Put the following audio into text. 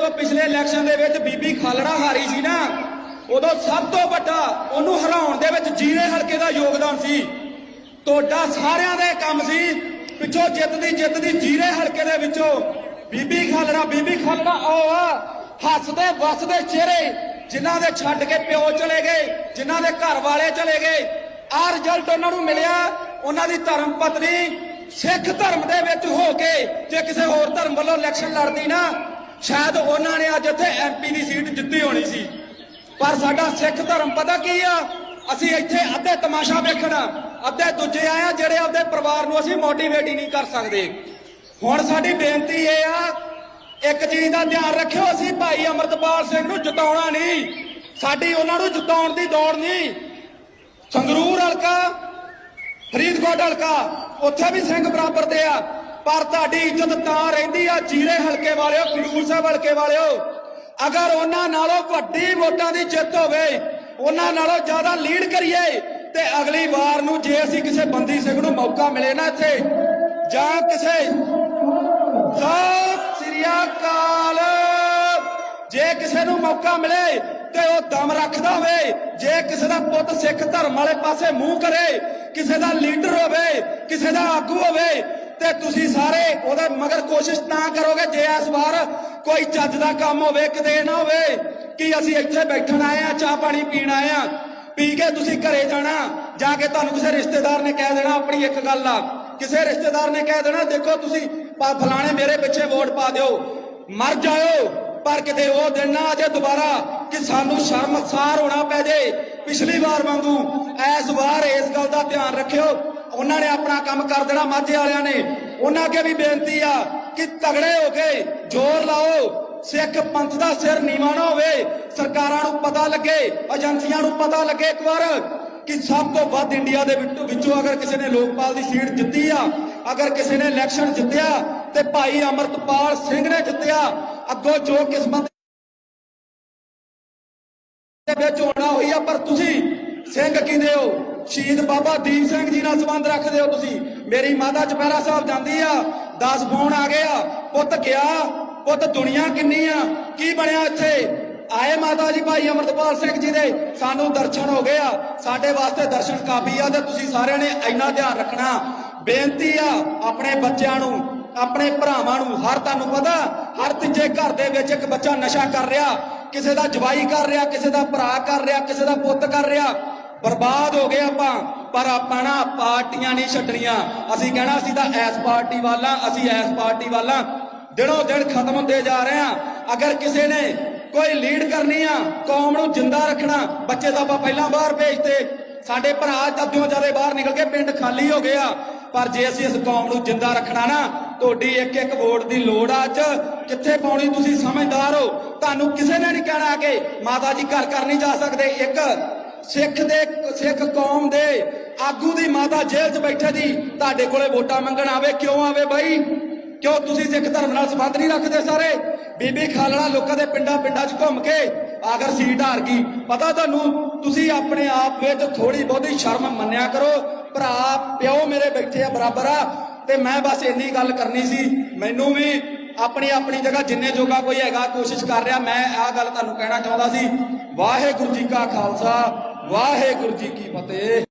ਜਦੋਂ ਪਿਛਲੇ ਇਲੈਕਸ਼ਨ ਦੇ ਵਿੱਚ ਬੀਬੀ ਖਾਲੜਾ ਹਾਰੀ ਸੀ ਨਾ, ਉਦੋਂ ਸਭ ਤੋਂ ਵੱਡਾ ਉਹਨੂੰ ਹਰਾਉਣ ਦੇ ਵਿੱਚ ਜੀਰੇ ਹਲਕੇ ਦਾ ਯੋਗਦਾਨ ਸੀ। ਤੁਹਾਡਾ ਸਾਰਿਆਂ ਦਾ ਕੰਮ ਸੀ ਪਿੱਛੋਂ ਜਿੱਤਦੀ ਜਿੱਤਦੀ ਜੀਰੇ ਹਲਕੇ ਦੇ ਵਿੱਚੋਂ ਬੀਬੀ ਖਾਲੜਾ ਬੀਬੀ ਖਾਲੜਾ ਉਹ ਆ, ਹੱਸਦੇ ਵਸਦੇ ਚਿਹਰੇ ਜਿਨ੍ਹਾਂ ਦੇ ਛੱਡ ਕੇ ਪਿਓ ਚਲੇ ਗਏ, ਜਿਨ੍ਹਾਂ ਦੇ ਘਰ ਵਾਲੇ ਚਲੇ ਗਏ ਆ ਰਿਜ਼ਲਟ ਉਹਨਾਂ ਨੂੰ ਮਿਲਿਆ, ਉਹਨਾਂ ਦੀ ਧਰਮ ਪਤਨੀ ਸਿੱਖ ਧਰਮ ਦੇ ਵਿੱਚ ਹੋ ਕੇ ਜੇ ਕਿਸੇ ਹੋਰ ਧਰਮ ਵੱਲੋਂ ਇਲੈਕਸ਼ਨ ਲੜਦੀ ਨਾ ਸ਼ਾਇਦ ਉਹਨਾਂ ਨੇ ਅੱਜ ਇੱਥੇ ਐਮਪੀ ਦੀ ਸੀਟ ਜਿੱਤੀ ਹੋਣੀ ਸੀ। ਪਰ ਸਾਡਾ ਸਿੱਖ ਧਰਮ ਪਤਾ ਕੀ ਆ? ਅਸੀਂ ਇੱਥੇ ਅੱਧੇ ਤਮਾਸ਼ਾ ਵੇਖਣ, ਅੱਧੇ ਦੂਜੇ ਆਏ ਜਿਹੜੇ ਆਪਦੇ ਪਰਿਵਾਰ ਨੂੰ ਅਸੀਂ ਮੋਟੀਵੇਟ ਹੀ ਨਹੀਂ ਕਰ ਸਕਦੇ। ਹੁਣ ਸਾਡੀ ਬੇਨਤੀ ਇਹ ਆ, ਇੱਕ ਚੀਜ਼ ਦਾ ਧਿਆਨ ਰੱਖਿਓ, ਅਸੀਂ ਭਾਈ ਅਮਰਤਪਾਲ ਸਿੰਘ ਨੂੰ ਜਿਤਾਉਣਾ ਨਹੀਂ। ਸਾਡੀ ਉਹਨਾਂ ਨੂੰ ਜਿਤਾਉਣ ਦੀ ਦੌੜ ਨਹੀਂ। ਸੰਗਰੂਰ ਹਲਕਾ, ਫਰੀਦਕੋਟ ਹਲਕਾ, ਉੱਥੇ ਵੀ ਸਿੰਘ ਬਰਾਬਰ ਦੇ ਆ, ਪਰ ਤੁਹਾਡੀ ਇੱਜ਼ਤ ਤਾਂ ਰਹਿੰਦੀ ਜੀਰੇ ਹਲਕੇ ਵਾਲਿਓ, ਖਡੂਰ ਸਾਹਿਬ ਹਲਕੇ ਵਾਲਿਓ, ਅਗਰ ਉਹਨਾਂ ਨਾਲੋਂ ਵੱਡੀ ਵੋਟਾਂ ਦੀ ਜਿੱਤ ਹੋਵੇ, ਉਹਨਾਂ ਨਾਲੋਂ ਜ਼ਿਆਦਾ ਲੀਡ ਕਰੀਏ, ਤੇ ਅਗਲੀ ਵਾਰ ਨੂੰ ਜੇ ਅਸੀਂ ਕਿਸੇ ਬੰਦੀ ਸਿੰਘ ਨੂੰ ਮੌਕਾ ਮਿਲੇ ਨਾ ਇੱਥੇ, ਜਾਂ ਕਿਸੇ ਸਤਿ ਸ੍ਰੀ ਅਕਾਲ, ਜੇ ਕਿਸੇ ਨੂੰ ਮੌਕਾ ਮਿਲੇ ਤੇ ਉਹ ਦਮ ਰੱਖਦਾ ਹੋਵੇ, ਜੇ ਕਿਸੇ ਦਾ ਪੁੱਤ ਸਿੱਖ ਧਰਮ ਵਾਲੇ ਪਾਸੇ ਮੂੰਹ ਕਰੇ, ਕਿਸੇ ਦਾ ਲੀਡਰ ਹੋਵੇ, ਕਿਸੇ ਦਾ ਆਗੂ ਹੋਵੇ ਤੇ ਤੁਸੀਂ ਸਾਰੇ ਉਹਦੇ ਮਗਰ ਕੋਸ਼ਿਸ਼ ਤਾਂ ਕਰੋਗੇ ਜੇ ਇਸ ਵਾਰ ਕੋਈ ਚੱਜ ਦਾ ਕੰਮ ਹੋਵੇ ਕਿਤੇ ਨਾ ਹੋਵੇ, ਕਿ ਅਸੀਂ ਇੱਥੇ ਬੈਠਣ ਆਏ ਆ ਚਾਹ ਪਾਣੀ ਪੀਣ ਆਏ ਆ ਪੀ ਕੇ ਤੁਸੀਂ ਘਰੇ ਜਾਣਾ, ਜਾ ਕੇ ਤੁਹਾਨੂੰ ਕਿਸੇ ਰਿਸ਼ਤੇਦਾਰ ਨੇ ਕਹਿ ਦੇਣਾ ਆਪਣੀ ਇੱਕ ਗੱਲ ਆ। ਕਿਸੇ ਰਿਸ਼ਤੇਦਾਰ ਨੇ ਕਹਿ ਦੇਣਾ, ਦੇਖੋ ਤੁਸੀਂ ਫਲਾਣੇ ਮੇਰੇ ਪਿੱਛੇ ਵੋਟ ਪਾ ਦਿਓ, ਮਰ ਜਾਇਓ। ਪਰ ਕਿਤੇ ਉਹ ਦਿਨ ਨਾ ਆ ਦੁਬਾਰਾ ਕਿ ਸਾਨੂੰ ਸ਼ਰਮਸਾਰ ਹੋਣਾ ਪੈ ਜੇ। ਪਿਛਲੀ ਵਾਰ ਵਾਂਗੂ ਇਸ ਵਾਰ ਇਸ ਗੱਲ ਦਾ ਧਿਆਨ ਰੱਖਿਓ। ਉਹਨਾਂ ਨੇ ਆਪਣਾ ਕੰਮ ਕਰ ਦੇਣਾ ਮਾਝੇ ਵਾਲਿਆਂ ਨੇ। ਉਹਨਾਂ ਅੱਗੇ ਵੀ ਬੇਨਤੀ ਆ ਕਿ ਤਗੜੇ ਹੋ ਕੇ ਜ਼ੋਰ ਲਾਓ। ਸਿੱਖ ਪੰਥ ਦਾ ਸਿਰ ਨੀਵਾਂ ਨਾ ਹੋਵੇ। ਸਰਕਾਰਾਂ ਨੂੰ ਪਤਾ ਲੱਗੇ, ਏਜੰਸੀਆਂ ਨੂੰ ਪਤਾ ਲੱਗੇ ਇੱਕ ਵਾਰ ਕਿ ਸਭ ਤੋਂ ਵੱਧ ਇੰਡੀਆ ਦੇ ਵਿੱਚੋਂ ਵਿੱਚੋਂ ਅਗਰ ਕਿਸੇ ਨੇ ਲੋਕਪਾਲ ਦੀ ਸੀਟ ਜਿੱਤੀ ਆ, ਅਗਰ ਕਿਸੇ ਨੇ ਇਲੈਕਸ਼ਨ ਜਿੱਤਿਆ ਤੇ ਭਾਈ ਅਮਰਤਪਾਲ ਸਿੰਘ ਨੇ ਜਿੱਤਿਆ ਅੱਗੋਂ ਜੋ ਕਿਸਮਤ ਦੇ ਵਿੱਚ ਹੋਣਾ ਹੋਈ ਆ, ਪਰ ਤੁਸੀਂ ਸਿੰਘ ਕਿਹਦੇ ਹੋ? ਸ਼ਹੀਦ ਬਾਬਾ ਦੀਪ ਸਿੰਘ ਜੀ ਨਾਲ ਸੰਬੰਧ ਰੱਖਦੇ ਹੋ ਤੁਸੀਂ। ਮੇਰੀ ਮਾਤਾ ਚਪੈਰਾ ਸਾਹਿਬ ਜਾਂਦੀ ਆ 10 ਫੋਨ ਆ ਗਏ ਆ। ਪੁੱਤ ਗਿਆ, ਪੁੱਤ ਦੁਨੀਆ ਕਿੰਨੀ ਆ? ਕੀ ਬਣਿਆ ਇੱਥੇ? ਆਏ ਮਾਤਾ ਜੀ ਭਾਈ ਅਮਰਤਪਾਲ ਸਿੰਘ ਜੀ ਦੇ। ਸਾਨੂੰ ਦਰਸ਼ਨ ਹੋ ਗਏ ਆ। ਸਾਡੇ ਵਾਸਤੇ ਦਰਸ਼ਨ ਕਾਫੀ ਆ ਤੇ ਤੁਸੀਂ ਸਾਰਿਆਂ ਨੇ ਇੰਨਾ ਧਿਆਨ ਰੱਖਣਾ। ਬੇਨਤੀ ਆ ਆਪਣੇ ਬੱਚਿਆਂ ਨੂੰ ਆਪਣੇ ਭਰਾਵਾਂ ਨੂੰ, ਹਰ ਤੁਹਾਨੂੰ ਪਤਾ, ਹਰ ਤੀਜੇ ਘਰ ਦੇ ਵਿੱਚ ਇੱਕ ਬੱਚਾ ਨਸ਼ਾ ਕਰ ਰਿਹਾ, ਕਿਸੇ ਦਾ ਜਵਾਈ ਕਰ ਰਿਹਾ, ਕਿਸੇ ਦਾ ਭਰਾ ਕਰ ਰਿਹਾ, ਕਿਸੇ ਦਾ ਪੁੱਤ ਕਰ ਰਿਹਾ। ਬਰਬਾਦ ਹੋ ਗਏ ਆਪਾਂ, ਪਰ ਆਪਾਂ ਨਾ ਪਾਰਟੀਆਂ ਨਹੀਂ ਛੱਡਣੀਆਂ। ਅਸੀਂ ਕਹਿਣਾ, ਅਸੀਂ ਤਾਂ ਐਸ ਪਾਰਟੀ ਵਾਲਾ ਅਸੀਂ ਐਸ ਪਾਰਟੀ ਵਾਲਾ ਦਿਨੋਂ ਦਿਨ ਖਤਮ ਹੁੰਦੇ ਜਾ ਰਹੇ ਆ ਅਗਰ ਕਿਸੇ ਨੇ ਕੋਈ ਲੀਡ ਕਰਨੀ ਆ, ਕੌਮ ਨੂੰ ਜਿੰਦਾ ਰੱਖਣਾ, ਬੱਚੇ ਤਾਂ ਆਪਾਂ ਪਹਿਲਾਂ ਬਾਹਰ ਭੇਜਤੇ। ਸਾਡੇ ਭਰਾ ਜਦੋਂ ਜਦੇ ਬਾਹਰ ਨਿਕਲ ਕੇ ਪਿੰਡ ਖਾਲੀ ਹੋ ਗਿਆ ਪਰ ਜੇ ਅਸੀਂ ਇਸ ਕੌਮ ਨੂੰ ਜਿੰਦਾ ਰੱਖਣਾ ਨਾ ਤੁਹਾਡੀ ਇੱਕ ਇੱਕ ਵੋਟ ਦੀ ਲੋੜ ਆ ਅੱਜ। ਕਿੱਥੇ ਪਾਉਣੀ ਤੁਸੀਂ ਸਮਝਦਾਰ ਹੋ? ਤੁਹਾਨੂੰ ਕਿਸੇ ਨੇ ਨਹੀਂ ਕਹਿਣਾ ਕਿ ਮਾਤਾ ਜੀ ਘਰ ਘਰ ਨਹੀਂ ਜਾ ਸਕਦੇ। ਇੱਕ ਸਿੱਖ ਦੇ, ਸਿੱਖ ਕੌਮ ਦੇ ਆਗੂ ਦੀ ਮਾਤਾ ਜੇਲ੍ਹ 'ਚ ਬੈਠੇ ਦੀ ਤੁਹਾਡੇ ਕੋਲੇ ਵੋਟਾਂ ਮੰਗਣ ਆਵੇ, ਕਿਉਂ ਆਵੇ ਬਾਈ? ਕਿਉਂ ਤੁਸੀਂ ਸਿੱਖ ਧਰਮ ਨਾਲ ਸੰਬੰਧ ਨਹੀਂ ਰੱਖਦੇ ਸਾਰੇ? ਬੀਬੀ ਖਾਲੜਾ ਲੋਕਾਂ ਦੇ ਪਿੰਡਾਂ ਪਿੰਡਾਂ 'ਚ ਘੁੰਮ ਕੇ ਅਗਰ ਸੀਟ ਹਾਰ ਗਈ। ਪਤਾ ਤੁਹਾਨੂੰ, ਤੁਸੀਂ ਆਪਣੇ ਆਪ ਵਿੱਚ ਥੋੜੀ ਬਹੁਤੀ ਸ਼ਰਮ ਮੰਨਿਆ ਕਰੋ। ਭਰਾ, ਪਿਓ ਮੇਰੇ ਬੈਠੇ ਆ, ਬਰਾਬਰ ਆ। ਤੇ ਮੈਂ ਬਸ ਇੰਨੀ ਗੱਲ ਕਰਨੀ ਸੀ, ਮੈਨੂੰ ਵੀ ਆਪਣੀ ਆਪਣੀ ਜਗ੍ਹਾ ਜਿੰਨੇ ਜੋਗਾ ਕੋਈ ਹੈਗਾ ਕੋਸ਼ਿਸ਼ ਕਰ ਰਿਹਾ, ਮੈਂ ਆਹ ਗੱਲ ਤੁਹਾਨੂੰ ਕਹਿਣਾ ਚਾਹੁੰਦਾ ਸੀ। ਵਾਹਿਗੁਰੂ ਜੀ ਕਾ ਖਾਲਸਾ, ਵਾਹਿਗੁਰੂ ਜੀ ਕੀ ਫਤਿਹ।